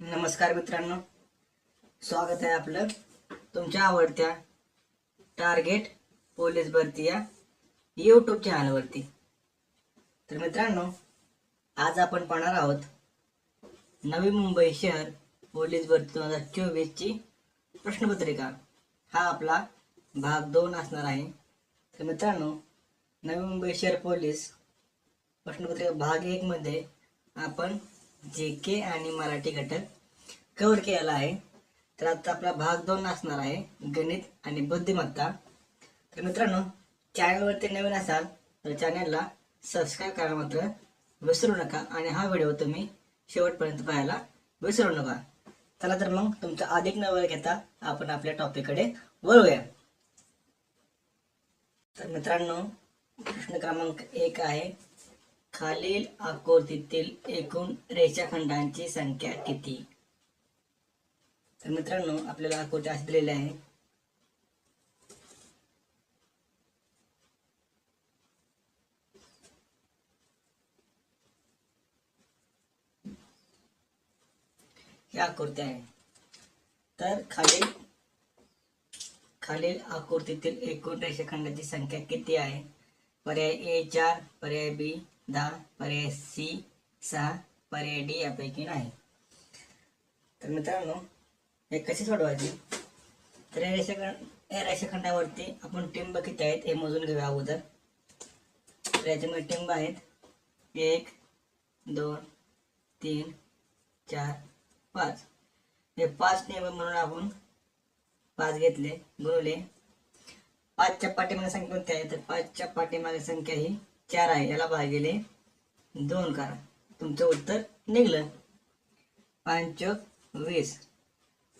नमस्कार मित्रांनो. स्वागत आहे आपलं तुमच्या आवडत्या टार्गेट पोलीस भरती या यूट्यूब चॅनलवरती तर मित्रांनो आज आपण पाहणार आहोत नवी मुंबई शहर पोलीस भरती दोन हजार चोवीसची प्रश्नपत्रिका. हा आपला भाग दोन असणार आहे. तर मित्रांनो नवी मुंबई शहर पोलीस प्रश्नपत्रिका भाग एकमध्ये आपण जे के आणि मराठी घटक कव्हर केलेला आहे. तर आता आपला भाग दोन असणार आहे गणित आणि बुद्धिमत्ता. तर मित्रांनो चॅनलवरती नवीन असाल तर चॅनलला सबस्क्राईब करा मात्र विसरू नका आणि हा व्हिडिओ तुम्ही शेवटपर्यंत पाहायला विसरू नका. चला तर मग तुमचा अधिक न वेळ घेता आपण आपल्या टॉपिककडे वळूया. तर मित्रांनो प्रश्न क्रमांक एक आहे खालील आकृतीतील एकूण रेषाखंडांची संख्या किती? तर मित्रांनो आपल्याला आकृती अशी दिलेली आहे. ही आकृती आहे. तर खालील खालील आकृतीतील एकूण रेषाखंडाची संख्या किती आहे? पर्याय ए चार पर्याय बी दहा पर्याय सी सहा पर्याय डी यापैकी नाही. तर मित्रांनो हे कशी सोडवायची? तर या रेषाखंड या रेषाखंडावरती आपण टिंब किती आहेत हे मोजून घेऊया अगोदर. तर याच्यामध्ये टिंब आहेत. एक दोन तीन चार पाच. हे पाच टिंब म्हणून आपण पाच घेतले गुणवले पाचच्या पाठीमागे संख्या कोणती आहे तर पाचच्या पाठीमागे संख्या ही चार आहे याला भागिले दोन करा. तुमचं उत्तर निघलं. पाच वीस.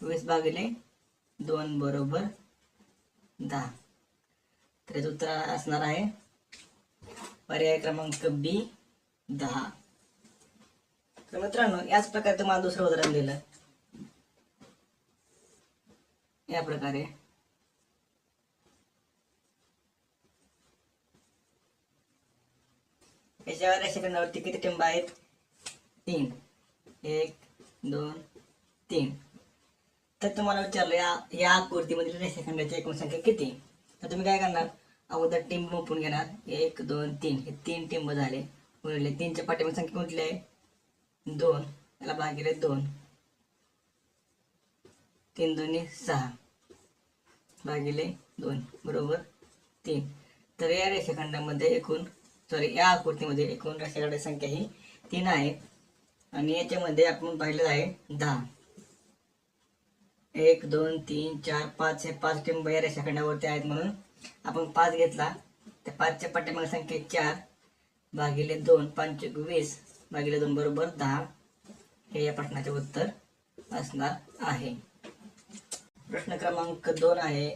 वीस भागिले दोन बरोबर दहा. तर याचं उत्तर असणार आहे पर्याय क्रमांक बी दहा. तर मित्रांनो याच प्रकारे तुम्हाला दुसरं उदाहरण दिलं. या प्रकारे. याच्या रेषाखंडावरती किती टिंब आहेत? तीन. एक दोन तीन. तर तुम्हाला विचारलं या या आकृतीमधील रेषाखंडाची एकूण संख्या किती? तर तुम्ही काय करणार? अगोदर टिंब मोपून घेणार. एक दोन तीन. हे तीन टिंब झाले. उरले तीनच्या पाठीमध्ये संख्या कुठली आहे? दोन. याला भागिले दोन. तीन दोन्ही सहा. भागिले दोन. बरोबर? तीन. तर या रेषाखंडामध्ये एकूण तर या आकृतीमध्ये एकूण रेषाखंडाची संख्या ही तीन आहे आणि याच्यामध्ये आपण पाहिलं आहे दहा. एक दोन तीन चार पाच हे पाच टिंब या रेषाखंडावरती आहेत म्हणून आपण पाच घेतला. त्या पाचच्या पाठीमागे संख्या चार भागिले दोन पाच वीस भागिले दोन बरोबर दहा. हे या प्रश्नाचे उत्तर असणार आहे. प्रश्न क्रमांक दोन आहे.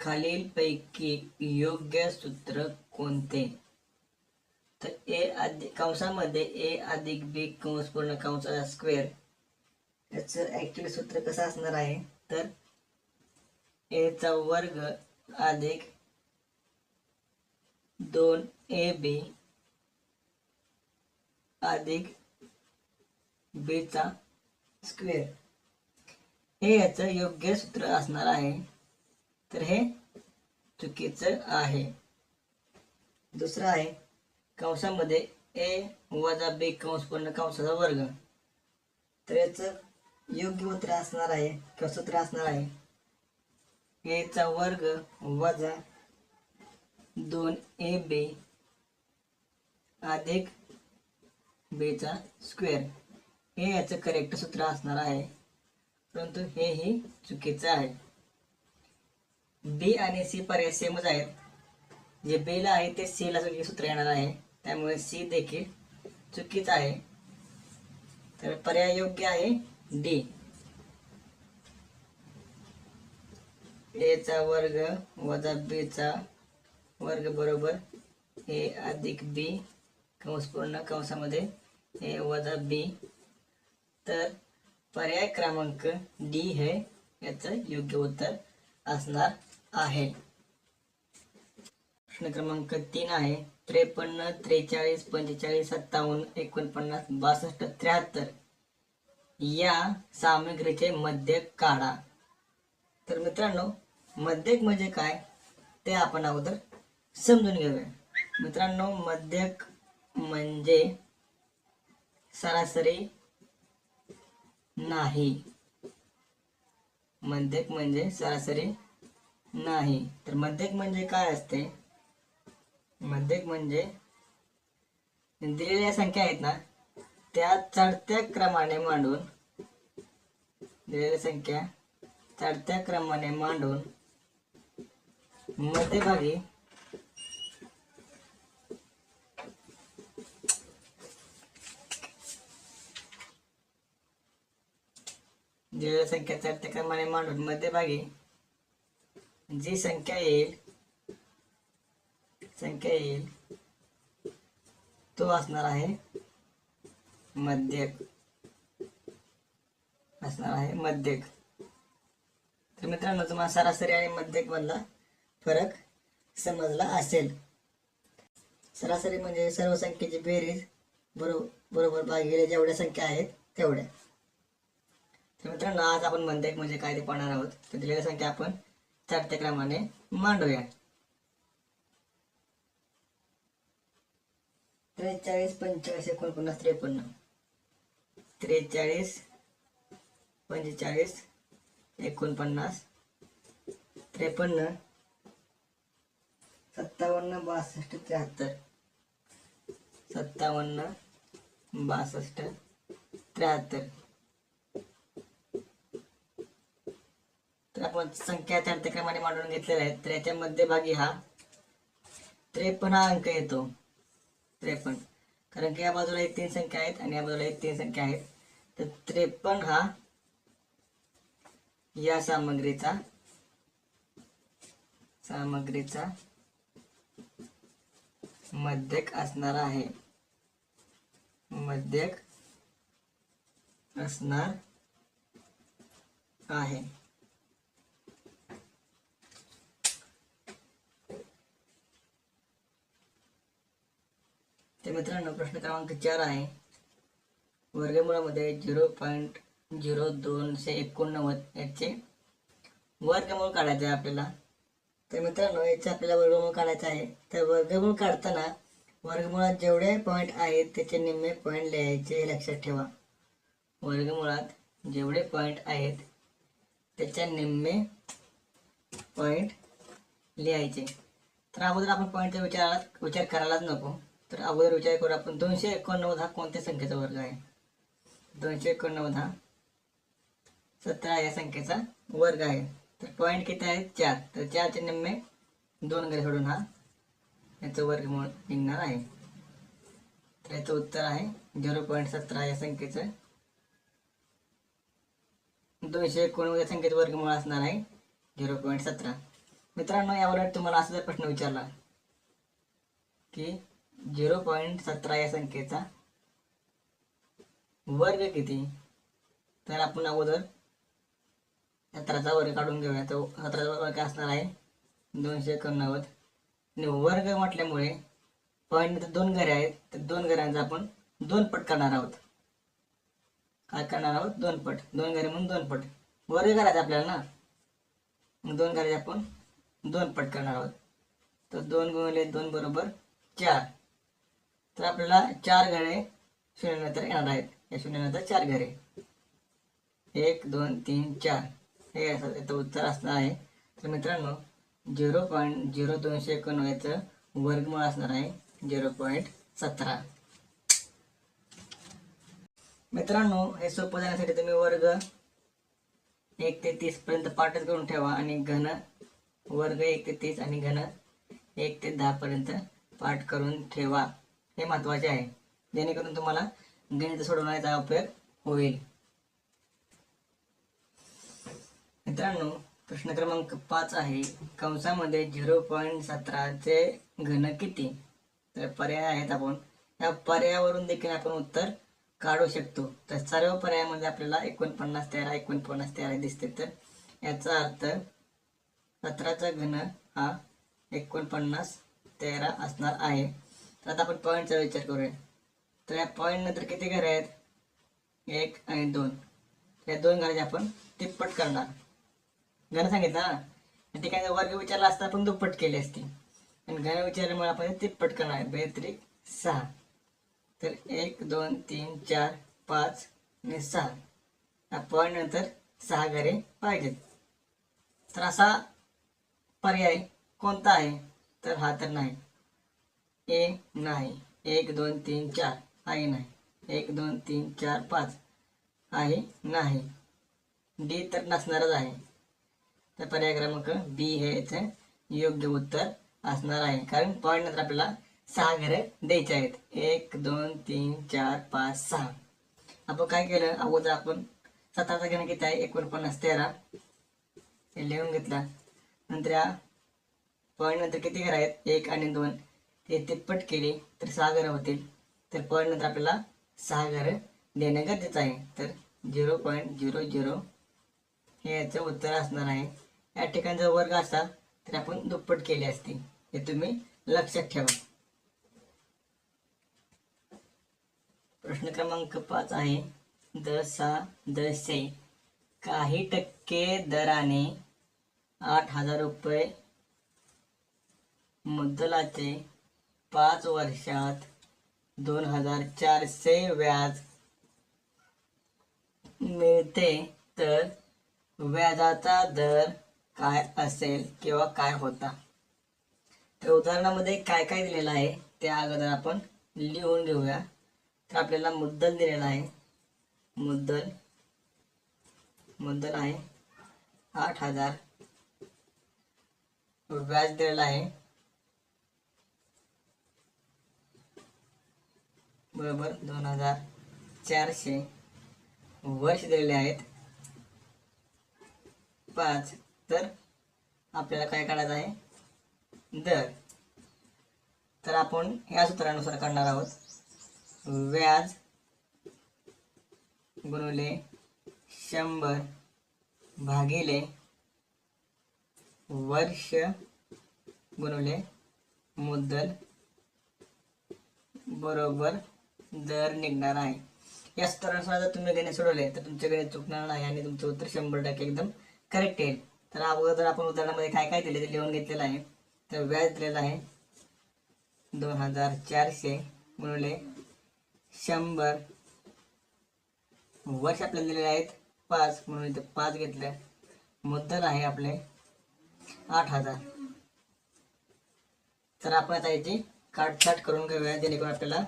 खालील पैकी योग्य सूत्र कोणते? तर ए अधिक कंसामध्ये ए अधिक बी कंस पूर्ण कंसाचा स्क्वेअर याचं ऍक्च्युली सूत्र कसं असणार आहे? तर ए चा वर्ग अधिक दोन ए बी अधिक बी चा स्क्वेअर हे याचं योग्य सूत्र असणार आहे. तर हे चुकीचं आहे. दुसरं आहे. कंसामध्ये ए वजा बी कंस पूर्ण कंसाचा वर्ग. तर याचं योग्य उत्तर असणार आहे किंवा सूत्र असणार आहे? ए चा वर्ग वजा दोन ए बी अधिक बेचा स्क्वेअर. हे याचं करेक्ट सूत्र असणार आहे. परंतु हे ही चुकीचं आहे. बी आणि सी पर्याय सेमच आहेत. जे बेला आहे ते सी ला सूत्र येणार आहे. त्यामुळे सी देखील चुकीच आहे. तर पर्याय योग्य आहे डी ए चा वर्ग वजा बी चा वर्ग बरोबर ए अधिक बी कंस पूर्ण कंसामध्ये ए वजा बी तर पर्याय क्रमांक डी हे याचं योग्य उत्तर असणार आहे. प्रश्न क्रमांक तीन आहे. त्रेपन्न त्रेचाळीस पंचेचाळीस सत्तावन्न एकोणपन्नास बासष्ट त्र्याहत्तर. या सामग्रीचे मध्यक काढा. तर मित्रांनो मध्यक म्हणजे काय? ते आपण अगोदर समजून घेऊया. मित्रांनो मध्यक म्हणजे सरासरी नाही. मध्यक म्हणजे सरासरी नाही. तर मध्यक म्हणजे काय असते? मध्यक म्हणजे दिलेल्या संख्या आहेत ना त्या चढत्या क्रमाने मांडून दिलेल्या संख्या चढत्या क्रमाने मांडून मध्यभागी दिलेल्या संख्या चढत्या क्रमाने मांडून मध्यभागी जी संख्या येईल संख्या येईल. तो असणार आहे मध्यक. असणार आहे मध्यक. तर मित्रांनो तुम्हाला सरासरी आणि मध्यक मधला फरक समजला असेल. सरासरी म्हणजे सर्व संख्येची बेरीज बरोबर बरोबर भागिले जेवढ्या संख्या आहेत तेवढ्या. तर मित्रांनो आज आपण मध्यक म्हणजे काय ते पाहणार आहोत. तर दिलेल्या संख्या आपण चढत्या क्रमाने मांडूया. त्रेचाळीस पंचेचाळीस एकोणपन्नास त्रेपन्न त्रेचाळीस पंचेचाळीस एकोणपन्नास त्रेपन्न सत्तावन्न बासष्ट त्र्याहत्तर सत्तावन्न बासष्ट त्र्याहत्तर तर आपण संख्या चढत्या क्रमाने मांडून घेतलेल्या आहेत तर याच्या मध्यभागी हा त्रेपन्न हा अंक येतो त्रेपन्न. कारण की या बाजूला एक तीन संख्या आहेत आणि या बाजूला एक तीन संख्या आहेत. तर त्रेपन्न हा या सामग्रीचा सामग्रीचा मध्यक असणार आहे. मध्यक असणार आहे. तर मित्रांनो प्रश्न क्रमांक चार आहे. वर्गमुळामध्ये झिरो पॉईंट झिरो दोनशे एकोणनव्वद याचे वर्गमूळ काढायचे आहे आपल्याला. तर मित्रांनो याचे आपल्याला वर्गमूळ काढायचं आहे. तर वर्गमूळ काढताना वर्गमुळात जेवढे पॉईंट आहेत त्याचे निम्मे पॉईंट लिहायचे हे लक्षात ठेवा. वर्गमुळात जेवढे पॉईंट आहेत त्याच्या निम्मे पॉईंट लिहायचे. तर अगोदर आपण पॉईंटचा विचाराला विचार करायलाच नको. तर अगोदर विचार करू आपण. दोनशे एकोणनव्वद हा कोणत्या संख्येचा वर्ग आहे? दोनशे एकोणनव्वद हा सतरा या संख्येचा वर्ग आहे. तर पॉईंट किती आहे? चार. तर चारचे निम्मे दोन घरी सोडून हा याचं म्हणून निघणार आहे. तर याचं उत्तर आहे झिरो पॉईंट सतरा या संख्येचं. दोनशे एकोणनव्वद या संख्येचं वर्गमूळ असणार आहे झिरो पॉईंट सतरा. मित्रांनो यावर तुम्हाला असा जर प्रश्न विचारला की झिरो पॉईंट सतरा या संख्येचा वर्ग किती? तर आपण अगोदर सतराचा वर्ग काढून घेऊया. तो सतराचा वर्ग असणार आहे दोनशे एकोणनव्वद. आणि वर्ग म्हटल्यामुळे पॉईंट दोन घरे आहेत. तर दोन घरांचा आपण दोन पट करणार आहोत. काय करणार आहोत? दोन पट. दोन घरे म्हणून दोन पट. वर्ग करायचा आपल्याला ना? मग दोन घरे आपण दोन पट करणार आहोत. तर दोन गुणले दोन बरोबर चार. तर आपल्याला चार घरे शून्यनंतर येणार आहेत. या शून्यनंतर चार घरे. एक दोन तीन चार. हे असं याचं उत्तर असणार आहे. तर मित्रांनो झिरो पॉईंट झिरो दोनशे एकोणनव्वदचं वर्गमूळ असणार आहे झिरो पॉईंट सतरा. मित्रांनो हे सोपं जाण्यासाठी तुम्ही वर्ग एक ते तीस पर्यंत पाठच करून ठेवा आणि घन वर्ग एक ते तीस आणि घन एक ते दहा पर्यंत पाठ करून ठेवा. हे महत्त्वाचे आहे. जेणेकरून तुम्हाला गणित सोडवण्याचा उपयोग होईल. मित्रांनो प्रश्न क्रमांक पाच आहे. कंसामध्ये झिरो पॉईंट सतराचे घन किती? तर पर्याय आहेत आपण. या पर्यायावरून देखील आपण उत्तर काढू शकतो. तर सर्व पर्यायामध्ये आपल्याला एकोणपन्नास तेरा एकोणपन्नास तेरा दिसते तर. याचा अर्थ सतराचा घन हा एकोणपन्नास तेरा असणार आहे. तर आता आपण पॉईंटचा विचार करूया. तर या पॉईंट नंतर किती घरे आहेत? एक आणि दोन. या दोन घराचे आपण तिप्पट करणार. घरं सांगितलं ना? या ठिकाणी जर वर्ग विचारला असता आपण दुप्पट केली असती. आणि घन विचारल्यामुळे आपण तिप्पट करणार आहे. बेत्रिक सहा. तर एक दोन तीन चार पाच आणि सहा. या पॉईंट नंतर सहा घरे पाहिजेत. तर असा पर्याय कोणता आहे? तर हा तर नाही. ए नाही एक दोन तीन चार. आहे नाही. एक दोन तीन चार पाच. आहे नाही. डी तर नसणारच आहे. तर पर्याय क्रमांक बी हे याचं योग्य उत्तर असणार आहे. कारण पॉईंट नंतर आपल्याला सहा घरे द्यायचे आहेत. एक दोन तीन चार पाच सहा. आपण काय केलं? अगोदर आपण सतराचा घेणं किती आहे? एकोणपन्नास तेरा. हे लिहून घेतला. नंतर या पॉईंट नंतर किती घर आहेत? एक आणि दोन. ते तिप्पट केले तर सहा घरं होतील. तर पॉईंटनंतर आपल्याला सहा घरं देणं गरजेचं आहे. तर झिरो पॉईंट झिरो झिरो हे याचं उत्तर असणार आहे. या ठिकाणी जर वर्ग असता तर आपण दुप्पट केली असती. हे तुम्ही लक्षात ठेवा. प्रश्न क्रमांक पाच आहे. दसा दसे काही टक्के दराने आठ हजार रुपये मुद्दलाचे पाच वर्षात दोन हजार चारशे व्याज मिळते तर व्याजाचा दर काय असेल किंवा काय होता? तर उदाहरणामध्ये काय काय दिलेलं आहे त्या अगोदर आपण लिहून घेऊया. तर आपल्याला मुद्दल दिलेला आहे. मुद्दल मुद्दल आहे. आठ हजार व्याज दिलेला आहे. बरोबर दोन हजार चारशे वर्ष दिलेले आहेत. पाच तर आपल्याला काय काढायचं आहे? दर. तर आपण या सूत्रानुसार काढणार आहोत. व्याज गुणवले शंभर भागिले वर्ष गुणवले मुद्दल बरोबर दर निघणार आहे या स्तरानुसार जर तुम्ही गणित सोडवले तर तुमचे गणित चुकणार नाही आणि तुमचं उत्तर शंभर टक्के एकदम करेक्ट येईल. तर अगोदर आपण उदाहरणामध्ये काय काय दिले ते लिहून घेतलेलं आहे तर व्याज दिलेलं आहे दोन हजार चारशे गुणले शंभर. वर्ष आपल्याला दिलेले आहेत पाच म्हणून इथे पाच घेतलं. मुद्दल आहे आपले आठ हजार. तर आपण आता याची काटछाट करून घेऊया जेणेकरून आपल्याला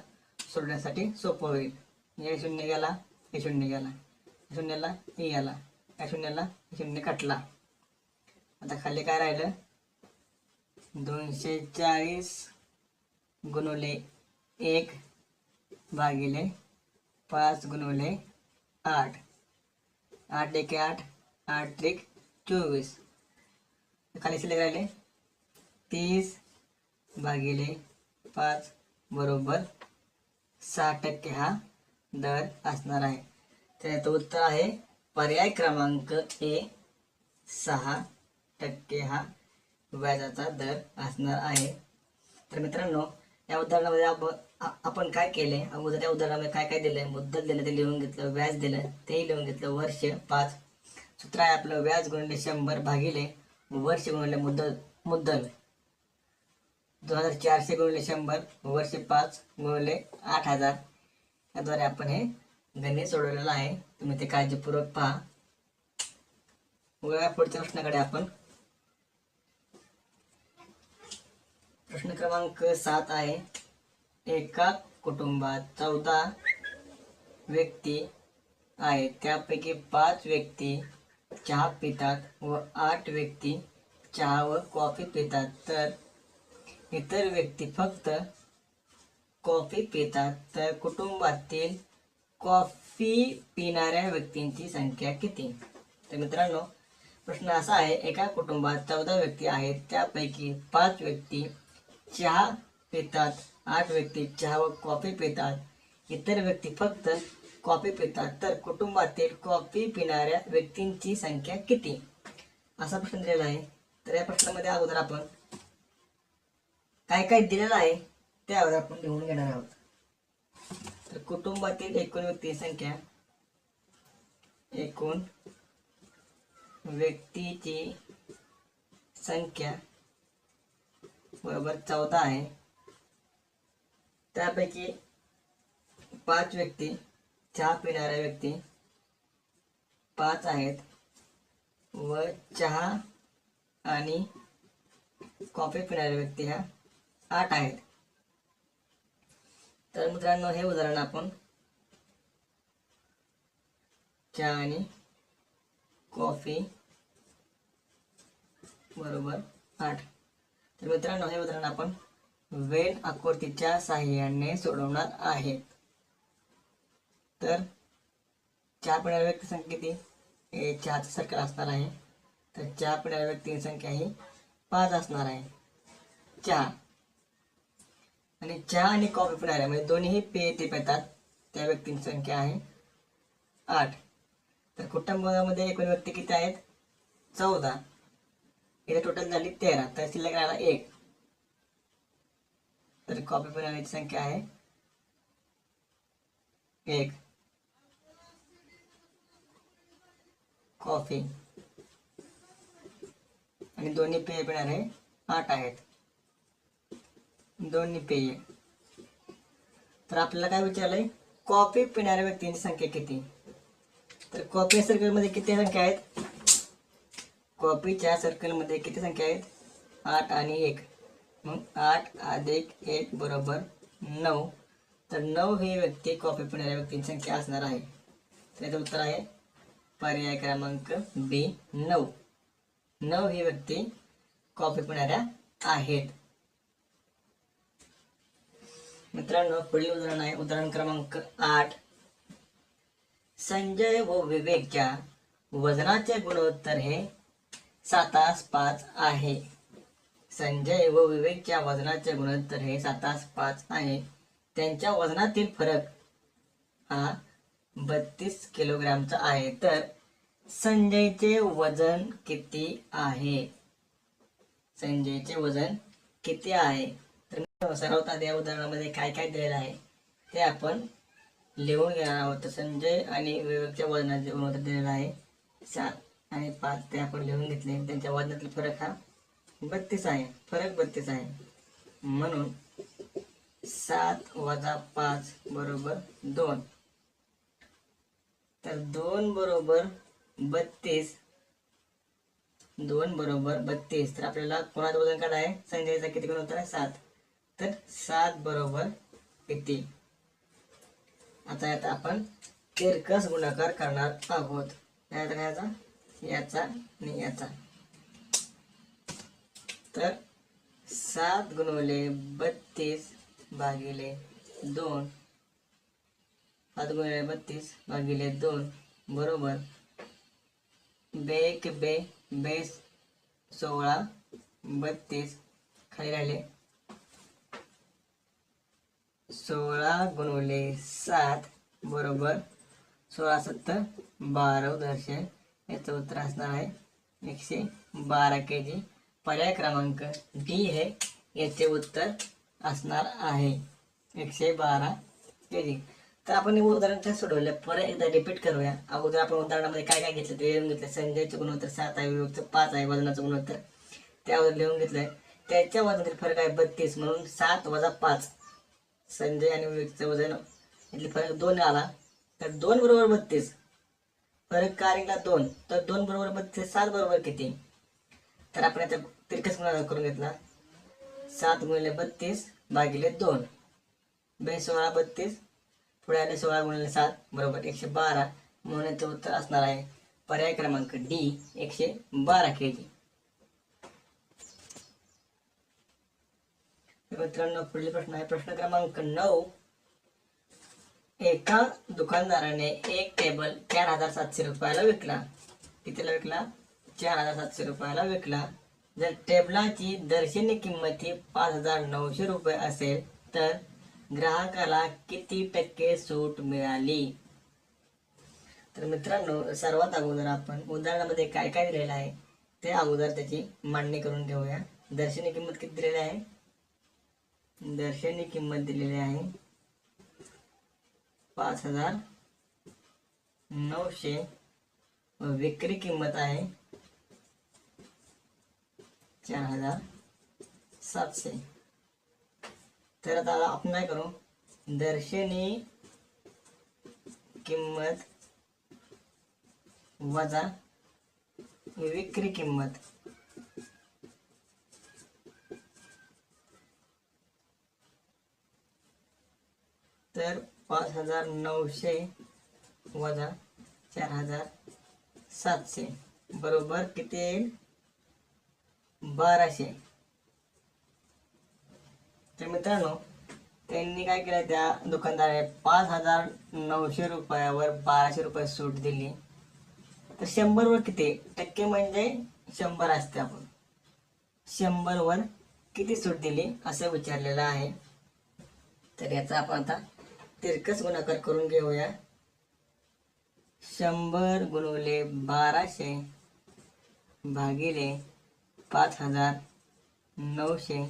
सोडण्यासाठी सोपं होईल. म्हणजे शून्य गेला हे शून्य गेला शून्याला हे गेला या शून्याला शून्य कटला. आता खाली काय राहिलं? दोनशे चाळीस गुणवले एक भागिले पाच गुणवले आठ. आठ एक आठ आठ त्रिक चोवीस. खाली शिल्लक राहिले? तीस भागिले पाच बरोबर सहा टक्के हा दर असणार आहे. तर याचं उत्तर आहे पर्याय क्रमांक ए सहा टक्के हा व्याजाचा दर असणार आहे. तर मित्रांनो या उदाहरणामध्ये आपण आपण काय केले? अगोदर या उदाहरणामध्ये काय काय दिलंय? मुद्दल दिलं ते लिहून घेतलं व्याज दिलं तेही लिहून घेतलं वर्ष पाच. सूत्र आहे आपलं व्याज गुणले शंभर भागिले वर्ष गुणले मुद्दल मुद्दल. दोन हजार चारशे गुणले शंभर वर्ष पाच गुणले आठ हजार. याद्वारे आपण हे गणित सोडवलेलं आहे. तुम्ही ते काळजीपूर्वक पहा. वळूया पुढच्या प्रश्नाकडे आपण. प्रश्न क्रमांक सात आहे. एका कुटुंबात चौदा व्यक्ती आहेत. त्यापैकी पाच व्यक्ती चहा पितात व आठ व्यक्ती चहा व कॉफी पितात. तर इतर व्यक्ती फक्त कॉफी पितात तर कुटुंबातील कॉफी पिणाऱ्या व्यक्तींची संख्या किती? तर मित्रांनो प्रश्न असा आहे एका कुटुंबात चौदा व्यक्ती आहेत त्यापैकी पाच व्यक्ती चहा पितात आठ व्यक्ती चहा व कॉफी पितात. इतर व्यक्ती फक्त कॉफी पितात तर कुटुंबातील कॉफी पिणाऱ्या व्यक्तींची संख्या किती? असा प्रश्न दिलेला आहे. तर या प्रश्नामध्ये अगोदर आपण काय काय दिलेलं आहे त्यावर आपण लिहून घेणार आहोत. तर कुटुंबातील एकूण व्यक्ती संख्या एकूण व्यक्तीची संख्या बरोबर चौदा आहे. त्यापैकी पाच व्यक्ती चहा पिणाऱ्या व्यक्ती पाच आहेत. व चहा आणि कॉफी पिणाऱ्या व्यक्ती ह्या आठ आहेत. तर मित्रांनो हे उदाहरण आपण चहा आणि कॉफी बरोबर आठ. तर मित्रांनो हे उदाहरण आपण वेन आकृतीच्या साहाय्याने सोडवणार आहे तर चहा पिणाऱ्या व्यक्ती संख्या किती? हे चहाचं सर्कल असणार आहे. तर चहा पिणाऱ्या व्यक्तींची संख्या ही पाच असणार आहे. चहा आणि चहा आणि कॉफी पिणाऱ्या म्हणजे दोन्ही पेय ते पितात. त्या व्यक्तींची संख्या आहे आठ. तर कुटुंबामध्ये एकूण व्यक्ती किती आहेत? चौदा. इथे टोटल झाली तेरा. तर शिल्लक राहिला एक. तर कॉफी पिणाऱ्याची संख्या आहे एक. कॉफी. आणि दोन्ही पेय पिणारे आठ आहेत. दोन्ही पेय. तर आपल्याला काय विचारलंय? कॉफी पिणाऱ्या व्यक्तींची संख्या किती? तर कॉफी सर्कलमध्ये किती संख्या आहेत? कॉफीच्या सर्कलमध्ये किती संख्या आहेत? आठ आणि एक. मग आठ अधिक एक बरोबर नऊ. तर नऊ ही व्यक्ती कॉफी पिणाऱ्या व्यक्तींची संख्या असणार आहे. तर याचं उत्तर आहे पर्याय क्रमांक बी नऊ. नऊ ही व्यक्ती कॉफी पिणाऱ्या आहेत. मित्रांनो पुढील उदाहरण आहे. उदाहरण क्रमांक आठ. संजय व विवेकच्या वजनाचे गुणोत्तर हे सातास पाच आहे. संजय व विवेकच्या वजनाचे गुणोत्तर हे सातास पाच आहे. त्यांच्या वजनातील फरक हा बत्तीस किलोग्रामचा आहे. तर संजयचे वजन किती आहे? संजयचे वजन किती आहे? तर या उदाहरणामध्ये काय काय दिलेलं आहे. ते आपण लिहून घेणार आहोत. संजय म्हणजे आणि विवेकच्या वजनाचे गुणोत्तर दिलेलं आहे. सात आणि पाच ते आपण लिहून घेतले. त्यांच्या वजनातील फरक हा बत्तीस आहे. फरक बत्तीस आहे. म्हणून सात वजा पाच बरोबर दोन. तर दोन बरोबर बत्तीस. दोन बरोबर बत्तीस. तर आपल्याला कोणाचं वजन काढाय संजयचा किती गुणोत्तर आहे? सात. तर सात बरोबर किती? आता यात आपण तिरकस गुणाकार करणार आहोत. याचा याचा आणि याचा. तर सात गुणवले बत्तीस भागिले दोन. सात गुणिले बत्तीस भागिले दोन बरोबर बेक बे बेस सोळा बत्तीस. खाली राहिले. सोळा गुणवले सात बरोबर सोळा सत्तर बारा दर्शन याचं उत्तर असणार आहे. एकशे बारा के जी पर्याय क्रमांक डी हे याचे उत्तर असणार आहे. एकशे बारा के जी तर आपण हे उदाहरण काय सोडवलं. परत एकदा रिपीट करूया. अगोदर आपण उदाहरणामध्ये काय काय घेतलं ते लिहून घेतलं. संजयचं गुणोत्तर सात आहे विवेकचं पाच आहे वजनाचं गुणोत्तर. त्यावर लिहून घेतलंय. त्याच्या वजनातील फरक आहे बत्तीस म्हणून सात वजा पाच. संजय आणि विवेकचं वजन इथले फरक दोन आला. तर दोन बरोबर बत्तीस. फरक कारिंगला दोन? तर दोन बरोबर बत्तीस सात बरोबर किती? तर आपण याचा तिरकस गुणाकार करून घेतला. सात गुणिले बत्तीस भागिले दोन. बे सोळा बत्तीस पुढे आले सोळा गुणिले सात बरोबर एकशे बारा. म्हणून याचं उत्तर असणार आहे पर्याय क्रमांक डी एकशे बारा के जी मित्रांनो पुढील प्रश्न आहे. प्रश्न क्रमांक नऊ. एका दुकानदाराने एक टेबल चार हजार सातशे रुपयाला विकला. कितीला विकला? चार हजार सातशे रुपयाला विकला. जर टेबलाची दर्शनी किंमत ही पाच हजार नऊशे रुपये असेल तर ग्राहकाला किती टक्के सूट मिळाली? तर मित्रांनो सर्वात अगोदर आपण उदाहरणामध्ये काय काय दिलेलं आहे ते अगोदर त्याची मांडणी करून घेऊया. दर्शनी किंमत किती दिलेली आहे? दर्शनी किंमत दिलेली हज़ार नऊशे व विक्री किंमत चार हज़ार सातशे. तर आता आपण दर्शनी किंमत वजा विक्री किंमत. तर पाच हजार नऊशे वजा चार हजार सातशे. बरोबर किती येईल? बाराशे. तर मित्रांनो त्यांनी काय केलं त्या दुकानदाराने? पाच हजार नऊशे रुपयावर बाराशे रुपये सूट दिली. तर शंभरवर किती? टक्के म्हणजे शंभर असते आपण. शंभरवर किती सूट दिली? असं विचारलेलं आहे. तर याचा आपण आता तिरकस गुणाकार करून घेऊया. शंभर गुणवले बाराशे भागिले पाच हजार नऊशे.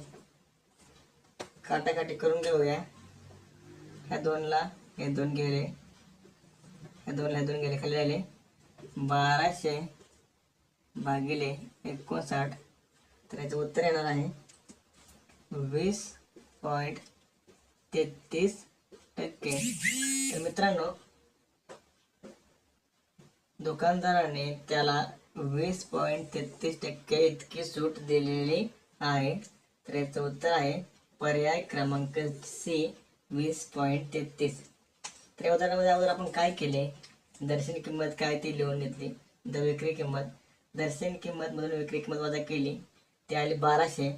काटाकाटी करून घेऊया. ह्या दोनला हे दोन गेले. ह्या दोनला हे दोन गेले. खाली राहिले. बाराशे भागिले एकोणसाठ. तर याचं उत्तर येणार आहे. वीस पॉईंट तेहतीस टक्के तर मित्रांनो दुकानदाराने त्याला वीस पॉईंट तेहतीस टक्के इतकी सूट दिलेली आहे तर याचं उत्तर आहे पर्याय क्रमांक सी वीस पॉईंट तेहतीस तर या उदाहरणामध्ये अगोदर आपण काय केले दर्शन किंमत काय ती लिहून घेतली द विक्री किंमत दर्शन किंमत मधून विक्री किंमत वजा केली ती आली बाराशे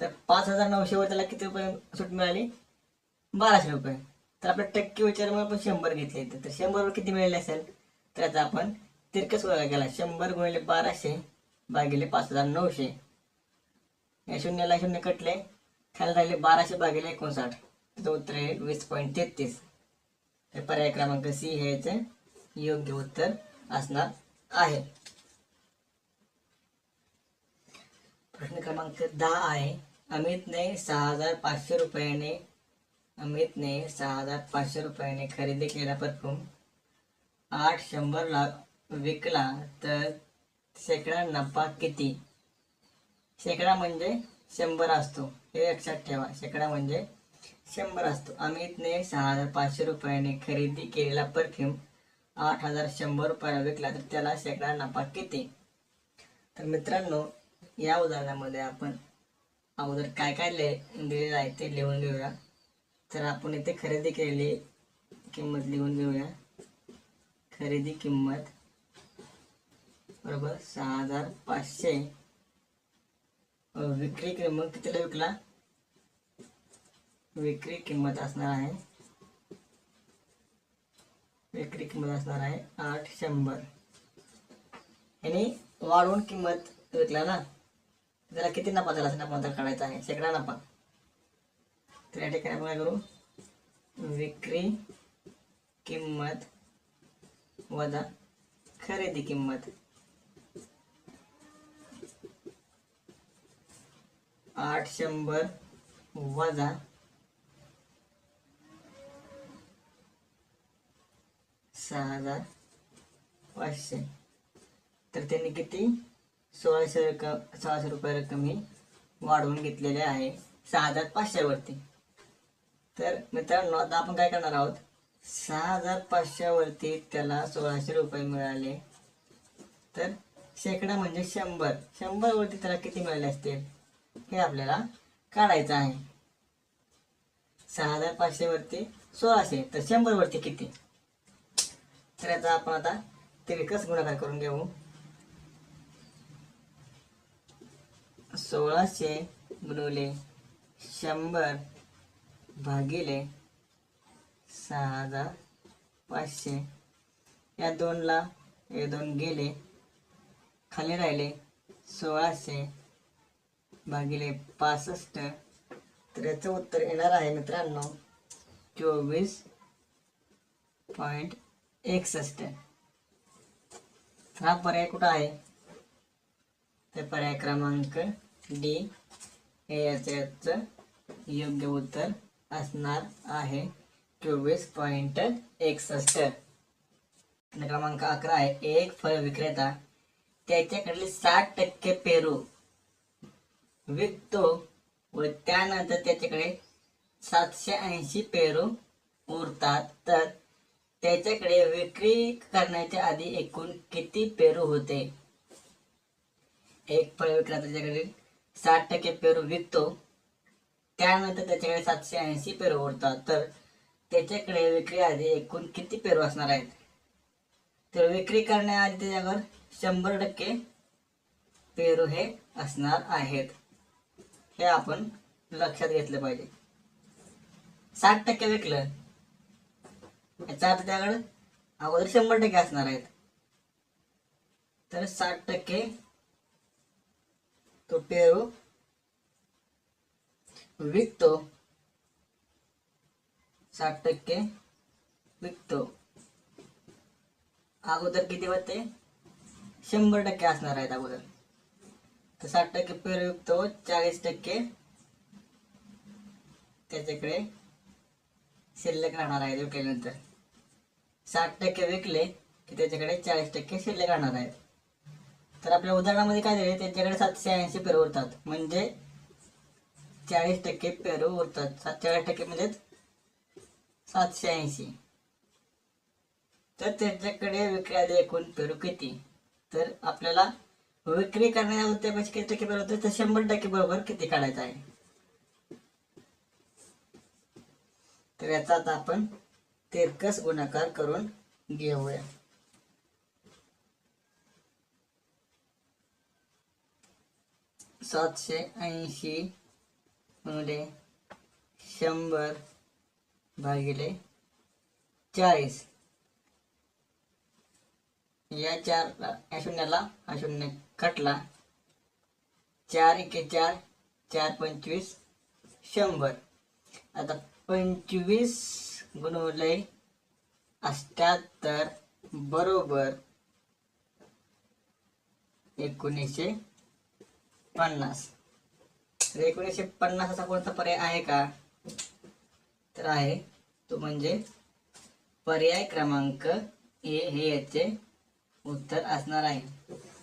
तर पाच हजार नऊशेवर त्याला किती रुपये सूट मिळाली बाराशे रुपये. तर आपल्या टक्के विचारामुळे आपण शंभर घेतले तर शंभरवर किती मिळाले असेल? तर याचा आपण तिरकस वर्ग केला. शंभर गुणिले बाराशे भागिले पाच हजार नऊशे. या शून्याला शून्य कटले. खाली राहिले बाराशे भागिले एकोणसाठ. त्याचं उत्तर आहे वीस पॉईंट तेहतीस. तर पर्याय क्रमांक सी हे याचे योग्य उत्तर असणार आहे. प्रश्न क्रमांक दहा आहे. अमितने सहा हजार पाचशे रुपयाने अमितने सहा हजार पाचशे रुपयाने खरेदी केला परफ्यूम. आठ शंभरला विकला तर शेकडा नफा किती? शेकडा म्हणजे शंभर असतो. हे लक्षात ठेवा. शेकडा म्हणजे शंभर असतो. अमितने सहा हजार पाचशे रुपयाने खरेदी केलेला परफ्यूम आठ हजार शंभर रुपयाला विकला तर त्याला शेकडा नफा किती? तर मित्रांनो या उदाहरणामध्ये आपण अगोदर काय काय ले दिलेलं आहे ते लिहून घेऊया. तर आपण इथे खरेदी केलेली किंमत लिहून घेऊया. खरेदी किंमत बरोबर सहा हजार पाचशे. विक्री किंमत कितीला विकला? विक्री किंमत असणार आहे. विक्री किंमत असणार आहे आठ शंभर. याने वाढवून किंमत विकला ना? त्याला किती नफा झाला नफा काढायचा आहे. शेकडा नफा. तर या ठिकाणी आपण काय करू? विक्री किंमत वजा खरेदी किंमत. आठ शंभर वजा सहा हजार पाचशे. तर त्यांनी किती? सोळाशे रक्कम सोळाशे रुपये रक्कम ही वाढवून घेतलेली आहे. सहा हजार पाचशेवरती. तर मित्रांनो आता आपण काय करणार आहोत? सहा हजार पाचशेवरती त्याला सोळाशे रुपये मिळाले. तर शेकडा म्हणजे शंभर. शंभरवरती त्याला किती मिळाले असतील? हे आपल्याला काढायचं आहे. सहा हजार पाचशेवरती सोळाशे. तर शंभरवरती किती? तर याचा आपण आता तिरकस गुणाकार करून घेऊ. सोळाशे गुणवले शंभर भागिले सहा हजार पाचशे. या दोनला हे दोन गेले. खाली राहिले सोळाशे. भागिले पासष्ट. तर याचं उत्तर येणार आहे मित्रांनो चोवीस पॉईंट एकसष्ट. हा पर्याय कुठं आहे? तर पर्याय क्रमांक डी. हे याचं याचं योग्य उत्तर असणार आहे चोवीस पॉईंट एकसष्ट. क्रमांक अकरा आहे एक फळ विक्रेता. त्याच्याकडले साठ टक्के पेरू विकतो व त्यानंतर त्याच्याकडे सातशे ऐंशी पेरू उरतात. तर त्याच्याकडे विक्री करण्याच्या आधी एकूण किती पेरू होते? एक फळ विक्रेता त्याच्याकडे साठ टक्के पेरू विकतो. त्यानंतर त्याच्याकडे सातशे ऐंशी पेरू उरतात तर त्याच्याकडे विक्री आधी एकूण किती पेरू असणार आहेत? तर विक्री करण्याआधी त्याच्यावर शंभर टक्के पेरू हे असणार आहेत. हे आपण लक्षात घेतलं पाहिजे. साठ टक्के विकलं. याचा अर्थ त्याकडे अगोदर शंभर टक्के असणार आहेत. तर साठ टक्के तो पेरू विकतो साठ टक्के विकतो अगोदर किती होते? शंभर टक्के असणार आहेत अगोदर. तर साठ टक्के पेर विकतो चाळीस टक्के त्याच्याकडे शिल्लक राहणार आहेत विकल्यानंतर साठ टक्के विकले की त्याच्याकडे चाळीस टक्के शिल्लक राहणार आहेत. तर आपल्या उदाहरणामध्ये काय झाले त्यांच्याकडे सातशे ऐंशी पेर उरतात. म्हणजे चाळीस टक्के पेरू उरतात. सात चाळीस टक्के म्हणजेच सातशे ऐंशी. तर त्याच्याकडे विक्री एकूण पेरू किती? तर आपल्याला विक्री करण्याच्या उद्यापाशी किती टक्के पेरू होते? तर शंभर टक्के बरोबर किती काढायचं आहे? तर याचा आता आपण तिरकस गुणाकार करून घेऊया. सातशे ऐंशी गुणिले शंभर भागिले चाळीस. या चार या शून्याला हा शून्य कटला. चार एके चार चार पंचवीस शंभर. आता पंचवीस गुणवले अष्ट्याहत्तर बरोबर एकोणीसशे पन्नास. तर एकोणीसशे पन्नास असा कोणता पर्याय आहे का? तर आहे. तो म्हणजे पर्याय क्रमांक ए हे याचे उत्तर असणार आहे.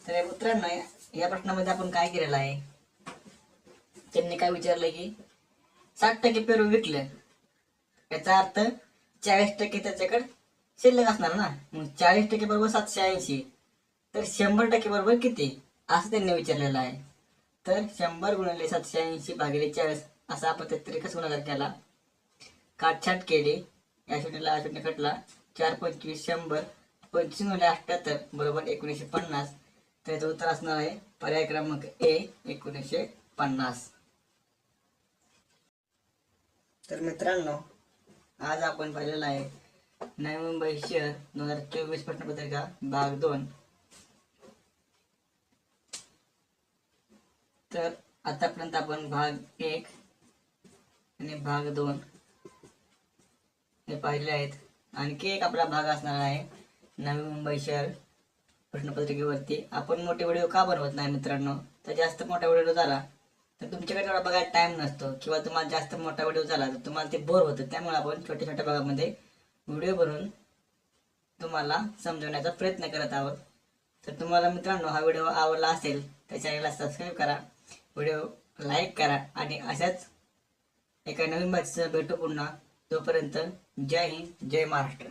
तर मित्रांनो या प्रश्नामध्ये आपण काय केलेलं आहे? त्यांनी काय विचारलं की साठ टक्के पेरू विकलं. याचा अर्थ चाळीस टक्के त्याच्याकडे शिल्लक असणार ना? मग चाळीस टक्के बरोबर सातशे ऐंशी. तर शंभर टक्के बरोबर किती? असं त्यांनी विचारलेलं आहे. तर शंभर गुणिले सातशे ऐंशी भागिले चाळीस असा आपण त्यातरी गुणाकार केला? काटछाट केली. या शून्याला हा शून्य कटला. चार पंचवीस शंभर. पंचवीस म्हणजे गुणिले अठ्ठ्याहत्तर बरोबर एकोणीसशे पन्नास. तर याचं उत्तर असणार आहे पर्याय क्रमांक ए एकोणीसशे पन्नास. तर मित्रांनो आज आपण पाहिलेलं आहे नवी मुंबई शहर दोन हजार चोवीस प्रश्नपत्रिका भाग दोन. तर आतापर्यंत आपण भाग एक आणि भाग दोन हे पाहिले आहेत. आणखी एक आपला भाग असणार आहे नवी मुंबई शहर प्रश्नपत्रिकेवरती. आपण मोठे व्हिडिओ का बनवत नाही मित्रांनो? तर जास्त मोठा व्हिडिओ झाला तर तुमच्याकडे एवढा बघायला टाइम नसतो किंवा तुम्हाला जास्त मोठा व्हिडिओ झाला तर तुम्हाला ते बोर होतं. त्यामुळे आपण छोट्या छोट्या भागामध्ये व्हिडिओ बनवून तुम्हाला समजवण्याचा प्रयत्न करत आहोत. तर तुम्हाला मित्रांनो हा व्हिडिओ आवडला असेल तर चॅनलला सबस्क्राईब करा. व्हिडिओ लाईक करा आणि अशाच एका नवीन बातचीचं भेटू पुन्हा. तोपर्यंत जय हिंद जय महाराष्ट्र.